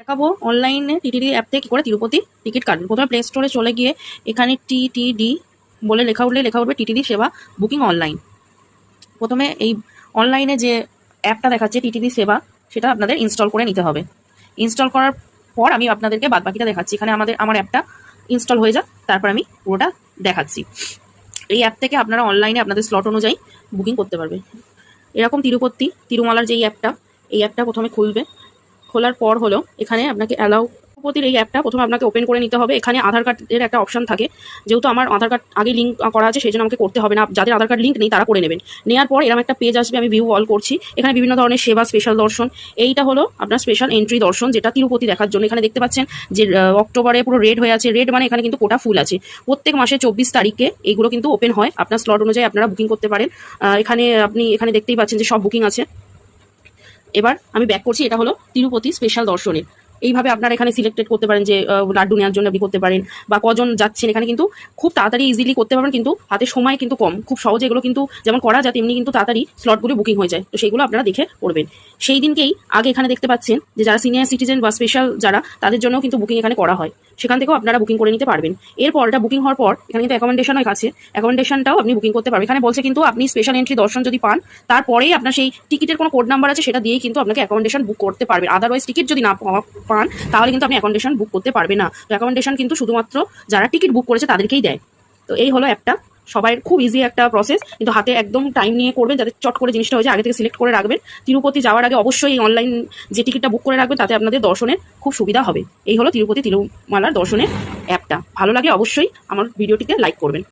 দেখাবো অনলাইনে TTD app থেকে কী করে তিরুপতি টিকিট কাটবেন প্রথমে প্লে স্টোরে চলে গিয়ে এখানে টিটিডি বলে লেখা উঠলে লেখা উঠবে টিটিডি সেবা বুকিং অনলাইন প্রথমে এই অনলাইনে যে অ্যাপটা দেখাচ্ছে টিটিডি সেবা, সেটা আপনাদের ইনস্টল করে নিতে হবে। ইনস্টল করার পর আমি আপনাদেরকে বাদবাকিটা দেখাচ্ছি। এখানে আমাদের, আমার অ্যাপটা ইনস্টল হয়ে যাক, তারপর আমি পুরোটা দেখাচ্ছি। এই অ্যাপ থেকে আপনারা অনলাইনে আপনাদের স্লট অনুযায়ী বুকিং করতে পারবে এরকম তিরুপতি, তিরুমালার যে অ্যাপটা এই অ্যাপটা প্রথমে খুলবে। খোলার পর হলো এখানে আপনাকে অ্যালাউ তিরুপতির এই অ্যাপটা প্রথমে আপনাকে ওপেন করে নিতে হবে। এখানে আধার কার্ডের একটা অপশন থাকে। যেহেতু আমার আধার কার্ড আগে লিঙ্ক করা আছে, সেই জন্য আমাকে করতে হবে না। যাদের আধার কার্ড লিঙ্ক নেই, তারা করে নেবেন। নেওয়ার পর এরকম একটা পেজ আসবে, আমি ভিউ অল করছি। এখানে বিভিন্ন ধরনের সেবা স্পেশাল দর্শন। এইটা হলো আপনার স্পেশাল এন্ট্রি দর্শন, যেটা তিরুপতি দেখার জন্য। এখানে দেখতে পাচ্ছেন যে অক্টোবরে পুরো রেড হয়ে আছে। রেড মানে এখানে কিন্তু কোটা ফুল আছে। প্রত্যেক মাসে চব্বিশ তারিখে এইগুলো কিন্তু ওপেন হয়। আপনার স্লট অনুযায়ী আপনারা বুকিং করতে পারেন। এখানে আপনি এখানে দেখতেই পাচ্ছেন যে সব বুকিং আছে। এবার আমি ব্যাক করছি, এটা হলো তিরুপতি স্পেশাল দর্শনের। এইভাবে আপনারা এখানে সিলেক্টেড করতে পারেন যে লাড্ডু নেওয়ার জন্য আপনি করতে পারেন, বা কজন যাচ্ছেন এখানে কিন্তু খুব তাড়াতাড়ি ইজিলি করতে পারবেন, কিন্তু হাতে সময় কিন্তু কম। খুব সহজে এগুলো কিন্তু যেমন করা যায়, তেমনি কিন্তু তাড়াতাড়ি স্লটগুলো বুকিং হয়ে যায়। তো সেইগুলো আপনারা দেখে করবেন। সেই দিনকেই আগে এখানে দেখতে পাচ্ছেন যে, যারা সিনিয়র সিটিজেন বা স্পেশাল যারা, তাদের জন্য কিন্তু বুকিং এখানে করা হয়। সেখান থেকেও আপনারা বুকিং করে নিতে পারবেন। এরপর এটা বুকিং হওয়ার পর, এখানে কিন্তু অ্যাকোমোডেশন আছে। অ্যাকোমোডেশনটাও আপনি বুকিং করতে পারবেন। এখানে বলছে কিন্তু আপনি স্পেশাল এন্ট্রি দর্শন যদি পান, তারপরেই আপনার সেই টিকিটের কোনো কোড নাম্বার আছে, সেটা দিয়েই কিন্তু আপনাকে অ্যাকোমোডেশন বুক করতে পারবেন। আদারওয়াইজ টিকিট যদি না পান, তাহলে কিন্তু আপনি অ্যাকোমোডেশন বুক করতে পারবেন না। তো অ্যাকোমোডেশন কিন্তু শুধুমাত্র যারা টিকিট বুক করেছে, তাদেরকেই দেয়। তো এই হলো একটা সবাই খুব ইজি একটা প্রসেস কিন্তু হাতে একদম টাইম নিয়ে করবেন, যাতে চট করে জিনিসটা হয়ে যায়, আগে থেকে সিলেক্ট করে রাখবেন। তিরুপতি যাওয়ার আগে অবশ্যই এই অনলাইন যে টিকিটটা বুক করে রাখবেন, তাতে আপনাদের দর্শনের খুব সুবিধা হবে। এই হলো তিরুপতি তিরুমালার দর্শনের অ্যাপটা ভালো লাগে অবশ্যই আমার ভিডিওটিকে লাইক করবেন।